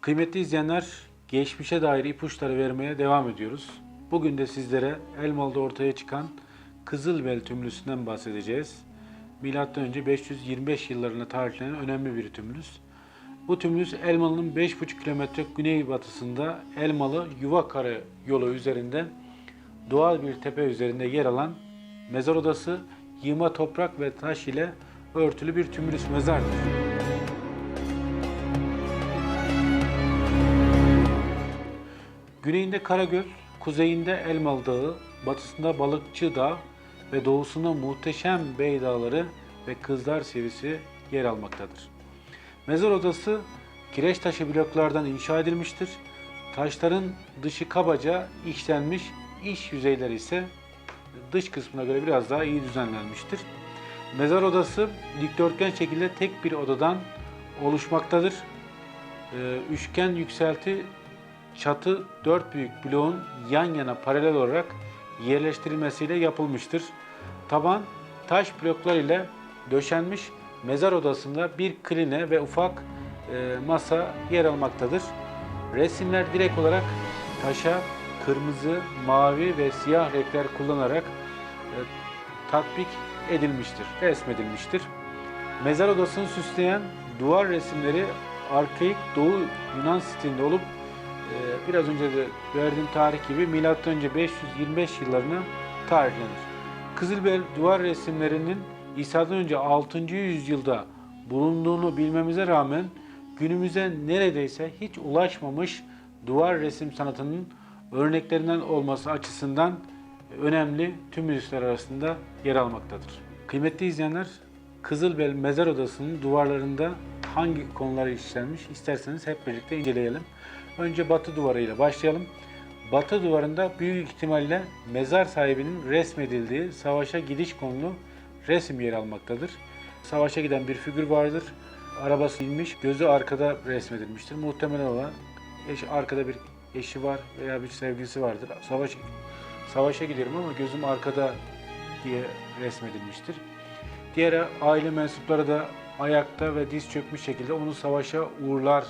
Kıymetli izleyenler, geçmişe dair ipuçları vermeye devam ediyoruz. Bugün de sizlere Elmalı'da ortaya çıkan Kızılbel tümlüsünden bahsedeceğiz. Milattan önce 525 yıllarına tarihlenen önemli bir tümlüs. Bu tümlüs Elmalı'nın 5,5 kilometre güneybatısında Elmalı Yuvakara yolu üzerinde doğal bir tepe üzerinde yer alan mezar odası yığma toprak ve taş ile örtülü bir tümlüs mezardır. Güneyinde Karagöl, kuzeyinde Elmalı Dağı, batısında Balıkçı Dağı ve doğusunda muhteşem Bey Dağları ve Kızlar Sevisi yer almaktadır. Mezar odası kireç taşı bloklardan inşa edilmiştir. Taşların dışı kabaca işlenmiş, iç yüzeyleri ise dış kısmına göre biraz daha iyi düzenlenmiştir. Mezar odası dikdörtgen şekilde tek bir odadan oluşmaktadır. Ee, Üçgen yükselti çatı dört büyük bloğun yan yana paralel olarak yerleştirilmesiyle yapılmıştır. Taban taş bloklar ile döşenmiş mezar odasında bir kline ve ufak e, masa yer almaktadır. Resimler direkt olarak taşa kırmızı, mavi ve siyah renkler kullanarak e, tatbik edilmiştir, resmedilmiştir. Mezar odasını süsleyen duvar resimleri arkaik Doğu Yunan stilinde olup biraz önce de verdiğim tarih gibi milattan önce 525 yıllarına tarihlenir. Kızılbel duvar resimlerinin İsa'dan önce 6. yüzyılda bulunduğunu bilmemize rağmen günümüze neredeyse hiç ulaşmamış duvar resim sanatının örneklerinden olması açısından önemli tümülüsler arasında yer almaktadır. Kıymetli izleyenler, Kızılbel Mezar Odası'nın duvarlarında hangi konular işlenmiş isterseniz hep birlikte inceleyelim. Önce batı duvarıyla başlayalım. Batı duvarında büyük ihtimalle mezar sahibinin resmedildiği savaşa gidiş konulu resim yer almaktadır. Savaşa giden bir figür vardır. Arabası inmiş, gözü arkada resmedilmiştir. Muhtemelen olan eş, arkada bir eşi var veya bir sevgilisi vardır. Savaş savaşa gidiyorum ama gözüm arkada diye resmedilmiştir. Diğer aile mensupları da ayakta ve diz çökmüş şekilde onu savaşa uğurlar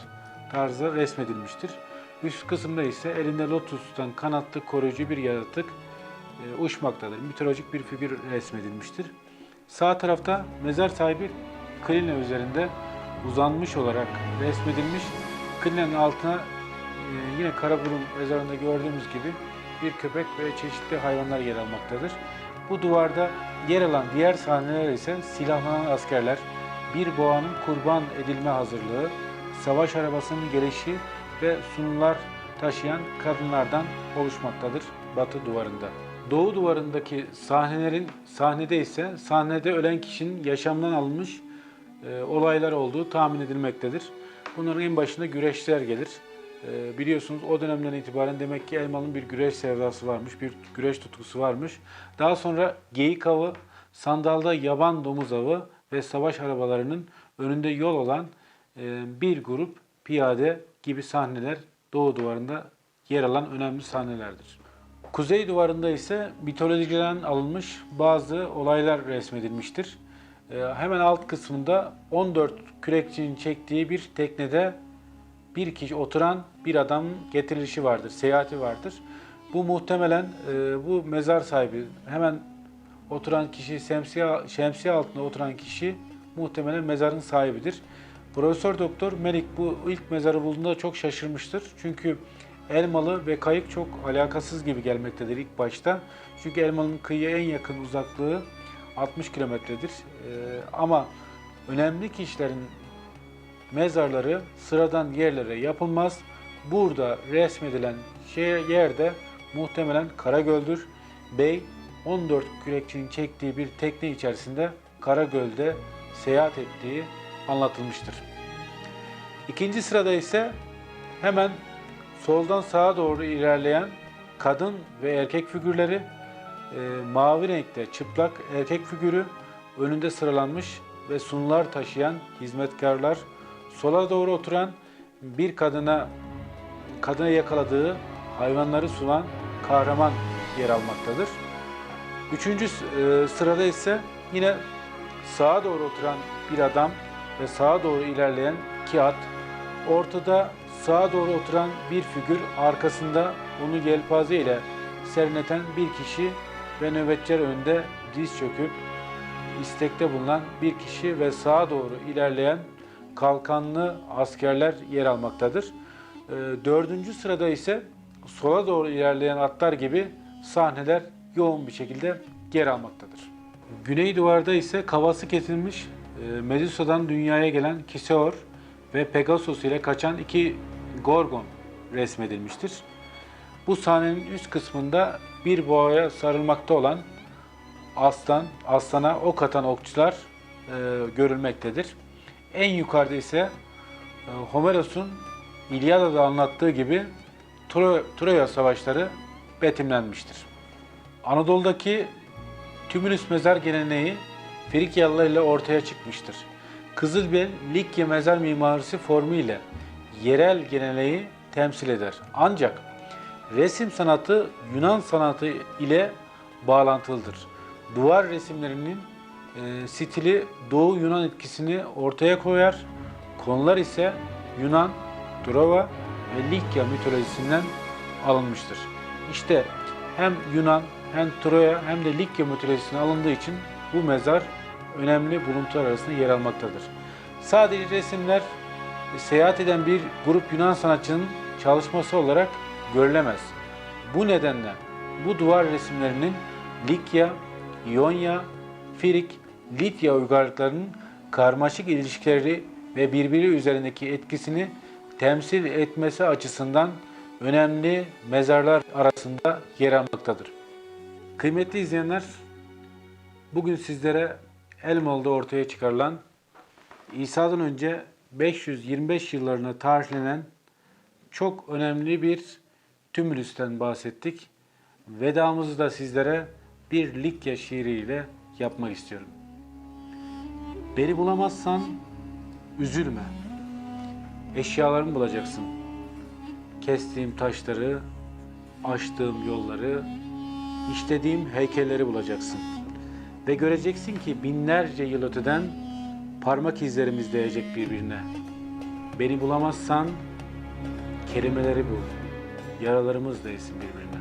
tarzı resmedilmiştir. Üst kısımda ise elinde lotus tutan kanatlı koruyucu bir yaratık e, uçmaktadır. Mitolojik bir figür resmedilmiştir. Sağ tarafta mezar sahibi kline üzerinde uzanmış olarak resmedilmiş. Klinenin altına e, yine Karaburun mezarında gördüğümüz gibi bir köpek ve çeşitli hayvanlar yer almaktadır. Bu duvarda yer alan diğer sahneler ise silahlanan askerler, bir boğanın kurban edilme hazırlığı, savaş arabasının gelişi ve sunular taşıyan kadınlardan oluşmaktadır batı duvarında. Doğu duvarındaki sahnelerin sahnede ise sahnede ölen kişinin yaşamdan alınmış e, olaylar olduğu tahmin edilmektedir. Bunların en başında güreşler gelir. E, biliyorsunuz o dönemden itibaren demek ki Elmalı'nın bir güreş sevdası varmış, bir güreş tutkusu varmış. Daha sonra geyik avı, sandalda yaban domuz avı ve savaş arabalarının önünde yol olan bir grup piyade gibi sahneler Doğu duvarında yer alan önemli sahnelerdir. Kuzey duvarında ise mitolojiden alınmış bazı olaylar resmedilmiştir. E, hemen alt kısmında 14 kürekçinin çektiği bir teknede bir kişi oturan bir adamın getirilişi vardır, seyahati vardır. Bu muhtemelen e, bu mezar sahibi hemen oturan kişi, şemsiye, şemsiye altında oturan kişi muhtemelen mezarın sahibidir. Profesör Doktor Melik bu ilk mezarı bulduğunda çok şaşırmıştır. Çünkü Elmalı ve kayık çok alakasız gibi gelmektedir ilk başta. Çünkü Elmalı'nın kıyıya en yakın uzaklığı 60 kilometredir. Ee, ama önemli kişilerin mezarları sıradan yerlere yapılmaz. Burada resmedilen şey, yerde muhtemelen Karagöl'dür. Bey 14 kürekçinin çektiği bir tekne içerisinde Karagöl'de seyahat ettiği anlatılmıştır. İkinci sırada ise hemen soldan sağa doğru ilerleyen kadın ve erkek figürleri, e, mavi renkte çıplak erkek figürü önünde sıralanmış ve sunular taşıyan hizmetkarlar, sola doğru oturan bir kadına kadına yakaladığı hayvanları sunan kahraman yer almaktadır. Üçüncü e, sırada ise yine sağa doğru oturan bir adam ve sağa doğru ilerleyen iki at. Ortada sağa doğru oturan bir figür, arkasında onu yelpaze ile serinleten bir kişi ve nöbetçiler önünde diz çöküp istekte bulunan bir kişi ve sağa doğru ilerleyen kalkanlı askerler yer almaktadır. Ee, Dördüncü sırada ise sola doğru ilerleyen atlar gibi sahneler yoğun bir şekilde yer almaktadır. Güney duvarda ise kavası kesilmiş e, Medusa'dan dünyaya gelen Kiseor ve Pegasus ile kaçan iki Gorgon resmedilmiştir. Bu sahnenin üst kısmında bir boğaya sarılmakta olan aslan, aslana ok atan okçular e, görülmektedir. En yukarıda ise e, Homeros'un İlyada'da anlattığı gibi Tro- Troya savaşları betimlenmiştir. Anadolu'daki Tümülüs mezar geleneği Frikyalılar ile ortaya çıkmıştır. Kızılbel, Likya mezar mimarisi formu ile yerel geleneği temsil eder. Ancak resim sanatı Yunan sanatı ile bağlantılıdır. Duvar resimlerinin e, stili Doğu Yunan etkisini ortaya koyar. Konular ise Yunan, Trova ve Likya mitolojisinden alınmıştır. İşte hem Yunan hem Troya hem de Likya mitolojisinden alındığı için bu mezar önemli buluntular arasında yer almaktadır. Sadece resimler seyahat eden bir grup Yunan sanatçının çalışması olarak görülemez. Bu nedenle bu duvar resimlerinin Likya, İonya, Firik, Lidya uygarlıklarının karmaşık ilişkileri ve birbiri üzerindeki etkisini temsil etmesi açısından önemli mezarlar arasında yer almaktadır. Kıymetli izleyenler, bugün sizlere Elmalı'da ortaya çıkarılan İsa'dan önce 525 yıllarına tarihlenen çok önemli bir tümülüsten bahsettik. Vedamızı da sizlere bir Likya şiiriyle yapmak istiyorum. Beni bulamazsan üzülme. Eşyalarımı bulacaksın. Kestiğim taşları, açtığım yolları, işlediğim heykelleri bulacaksın. Ve göreceksin ki binlerce yıl öteden parmak izlerimiz değecek birbirine. Beni bulamazsan kelimeleri bul. Yaralarımız değsin birbirine.